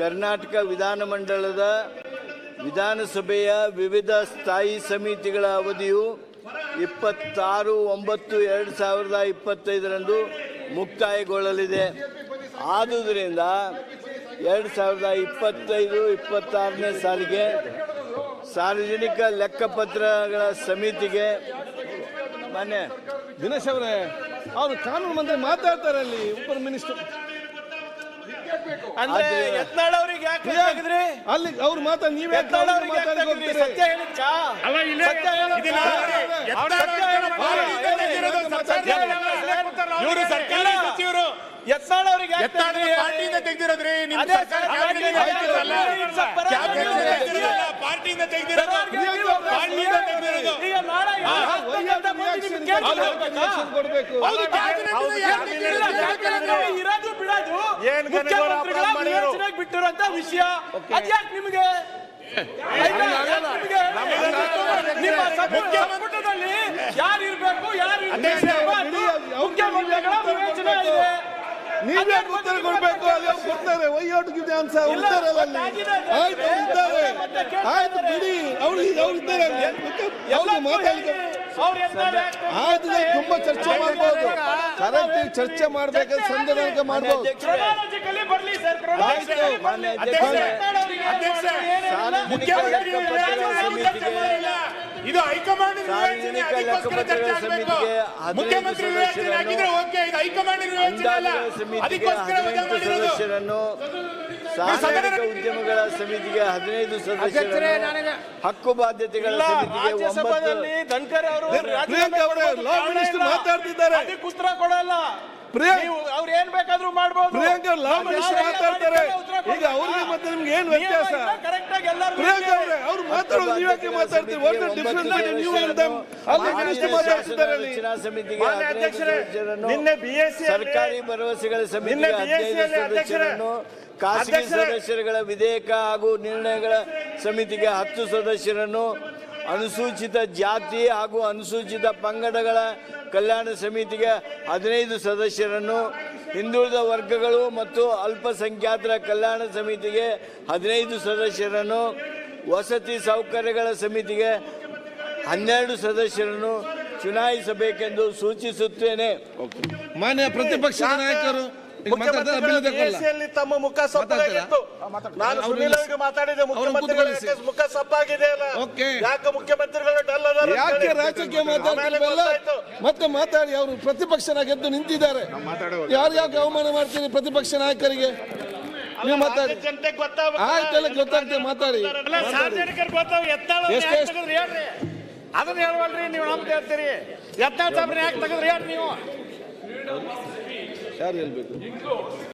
ಕರ್ನಾಟಕ ವಿಧಾನಮಂಡಲದ ವಿಧಾನಸಭೆಯ ವಿವಿಧ ಸ್ಥಾಯಿ ಸಮಿತಿಗಳ ಅವಧಿಯು ಇಪ್ಪತ್ತಾರು, ಒಂಬತ್ತು, ಎರಡು ಸಾವಿರದ ಇಪ್ಪತ್ತೈದರಂದು ಮುಕ್ತಾಯಗೊಳ್ಳಲಿದೆ. ಆದುದರಿಂದ ಎರಡು ಸಾವಿರದ ಇಪ್ಪತ್ತೈದು, ಇಪ್ಪತ್ತಾರನೇ ಸಾಲಿಗೆ ಸಾರ್ವಜನಿಕ ಲೆಕ್ಕಪತ್ರಗಳ ಸಮಿತಿಗೆ ಮಾನ್ಯ ದಿನೇಶ್ ಅವರೇ, ಅವರು ಕಾನೂನು ಮಂತ್ರಿ ಮಾತಾಡ್ತಾರೆ ಅಲ್ಲಿ ಉಪ ಮಿನಿಸ್ಟರ್. ಅಂದ್ರೆ ಯತ್ನಾಳ್ ಅವ್ರಿಗೆ ಯಾಕೆ ತೆಗೆದ್ರಿ ಅಲ್ಲಿ ಅವ್ರು ಮಾತ ನೀವೇ ಯತ್ನಾಳ್ ಅವ್ರಿಗೆ ಯಾಕೆ ತೆಗೆದ್ರಿ ಸತ್ಯ ಹೇಳಿದ್ಕ ಸತ್ಯ? ಇವರು ಸರ್ಕಾರಿ ಸಚಿವರು ಯತ್ನಾಳ್ ಅವ್ರಿಗೆ ಯಾಕೆ ಪಾರ್ಟಿಯಿಂದ ತೆಗ್ದಿರೋದ್ರಿ ನಿಮ್ಮ ಸರ್ಕಾರ ಪಾರ್ಟಿಯಿಂದ ತೆಗ್ದಿರೋದು? ಪಾರ್ಟಿಯಿಂದ ತೆಗ್ದಿರೋದು. ಈಗ ವಿವೇಚನೆಗೆ ವಿಷಯ. ಅದ್ಯಾಕೆ ನಿಮಗೆ? ನಿಮ್ಮ ಸಂಪುಟ- ಸಂಪುಟದಲ್ಲಿ ಯಾರು ಇರ್ಬೇಕು ಯಾರು ಮುಖ್ಯಮಂತ್ರಿಗಳ ವಿವೇಚನೆ ಇದೆ. ನೀವೇ ಅದ್ಯಾಕ್ ಉತ್ತರ ಬಂದು ಕೊಡ್ಬೇಕು ನಿಮ್ಗೆ ಅಲ್ಲಿ ಅವ್ರು ಕೊಡ್ತಾರೆ ವೈಔಟ್ ಗಿವ್ ಆನ್ಸರ್ ಅಲ್ಲಿ ಆಯ್ತು ಇದ್ದಾರೆ ಆಯ್ತು ಬಿಡಿ. ಅವ್ರು ಅವ್ರು ಇದ್ದಾರೆ ಅಲ್ಲಿ. ಅವ್ರು ಮಾತಾಡ್ಲಿಕ್ಕೆ ಅವ್ರು ಎತ್ತಾರೆ ಆಯ್ತು ತುಂಬಾ ಚರ್ಚೆ ಮಾಡ್ಬೋದು ಕರೆಕ್ಟ್ ಚರ್ಚೆ. ಮುಖ್ಯಮಂತ್ರಿ ಚರ್ಚೆ ಮಾಡಿಲ್ಲ. ಇದು ಹೈಕಮಾಂಡ್ ಸಮಿತಿಗೆ ಮುಖ್ಯಮಂತ್ರಿ ಹೈಕಮಾಂಡ್ ಸಮಿತಿಗೆ ಸದಸ್ಯರನ್ನು ಸಾರ್ವಜನಿಕ ಉದ್ಯಮಗಳ ಸಮಿತಿಗೆ ಹದಿನೈದು ಸದಸ್ಯರ ಹಕ್ಕು ಬಾಧ್ಯತೆಗಳ ಧನ್ಕರ್ ಅವರು ಮಾತಾಡ್ತಿದ್ದಾರೆ. ಅದಕ್ಕೆ ಉತ್ತರ ಕೊಡಲ್ಲ. ಪ್ರಿಯಾಂಕ್- ನೀವು ಅವ್ರು ಏನ್ ಬೇಕಾದ್ರೂ ಮಾಡಬಹುದು ಪ್ರಿಯಾಂಕಾ ಲಾ ನಮ್ಮ ಮಿನಿಸ್ಟರ್ ಮಾತಾಡ್ತಾರೆ ಅದಕ್ಕೆಲ್ಲ ಉತ್ತರ ಈಗ ಕೊಡ್ಬೇಕಾ? ಅವ್ರಿಗೆ ಮತ್ತೆ ನಿಮ್ಗೆ ಏನ್ ವ್ಯತ್ಯಾಸ? ನಿಯಮ ಇಲ್ಲ, correct ಆಗಿ ಎಲ್ಲರೂ ಪ್ರಿಯಾಂಕಾ ನಿಯಮ ಅವರೇ ಅವ್ರು ಮಾತಾಡೋದು ನೀವು ಯಾಕೆ ಮಾತಾಡ್ತೀರಿ? What difference between you and them ಅಲ್ಲಿ ಮಿನಿಸ್ಟರ್ ಮಾತಾಡ್ತಿದ್ದಾರೆ ಅಲ್ಲಿ. ರಚನಾ ಸಮಿತಿಗೆ ಮಾನ್ಯ ಅಧ್ಯಕ್ಷರೇ, ನಿನ್ನೆ ಬಿಎಸ್ಸಿ ಸರ್ಕಾರಿ ಭರವಸೆಗಳ ಸಮಿತಿಗೆ ನಿನ್ನೆ ಹದಿನೈದು BSc ಅಧ್ಯಕ್ಷರೇ, ಸದಸ್ಯರನ್ನು ಖಾಸಗಿ ಸದಸ್ಯರುಗಳ ವಿಧೇಯಕ ಹಾಗೂ ನಿರ್ಣಯಗಳ ಸಮಿತಿಗೆ ಹತ್ತು ಸದಸ್ಯರನ್ನು ಅನುಸೂಚಿತ ಜಾತಿ ಹಾಗೂ ಅನುಸೂಚಿತ ಪಂಗಡಗಳ ಕಲ್ಯಾಣ ಸಮಿತಿಗೆ ಹದಿನೈದು ಸದಸ್ಯರನ್ನು ಹಿಂದುಳಿದ ವರ್ಗಗಳು ಮತ್ತು ಅಲ್ಪಸಂಖ್ಯಾತರ ಕಲ್ಯಾಣ ಸಮಿತಿಗೆ ಹದಿನೈದು ಸದಸ್ಯರನ್ನು ವಸತಿ ಸೌಕರ್ಯಗಳ ಸಮಿತಿಗೆ ಹನ್ನೆರಡು ಸದಸ್ಯರನ್ನು ಚುನಾಯಿಸಬೇಕೆಂದು ಸೂಚಿಸುತ್ತೇನೆ. ಮಾನ್ಯ ಪ್ರತಿಪಕ್ಷ ನಾಯಕರು ಬಿಎಸ್ಸಿಯಲ್ಲಿ ತಮ್ಮ ಮುಖ ಸಪ್ಪಾಗಿತ್ತು ನಾನು ಅವ್ರು ಸುನೀಲ್ ಅವರಿಗೆ ಮಾತಾಡಿದೆ ಮುಖ್ಯಮಂತ್ರಿಗಳ ಮುಖ ಸಪ್ಪಾಗಿದೆ ಅಲ್ಲ. ಯಾಕೆ ಮುಖ್ಯಮಂತ್ರಿಗಳು ಡಲ್ ಅದಾರ ಯಾಕೆ. ರಾಜಕೀಯ ಗೊತ್ತಾಯ್ತು. ಮತ್ತೆ ಮಾತಾಡಿ ಅವರು ಪ್ರತಿಪಕ್ಷನಾಗೆದ್ದು ನಿಂತಿದ್ದಾರೆ. ಯಾರು ಯಾಕೆ ಅವಮಾನ ಮಾಡ್ತೀರಿ ಪ್ರತಿಪಕ್ಷ ನಾಯಕರಿಗೆ? ನೀವು ಮಾತಾಡಿ. ಜನತೆಗೆ ಗೊತ್ತಾಗ್ಬೇಕು. ಆಯ್ತೆಲ್ಲ ಗೊತ್ತಾಗ್ತದೆ ಮಾತಾಡಿ. ಸಾರ್ವಜನಿಕರು ಬರ್ತಾವ ಎತ್ತಾಳ ಹೇಳ್ರಿ. ಅದನ್ನ ಹೇಳ್ವಲ್ರಿ ನೀವು ನಮ್ದು ಹೇಳ್ತೀರಿ ಎತ್ತಾಳ ಸಾಬ್ರನ್ನ ಯಾಕೆ ತೆಗೆದ್ರಿ? ಹೇಳ್ರಿ ನೀವು. ಯಾರು ಹೇಳ್ಬೇಕು?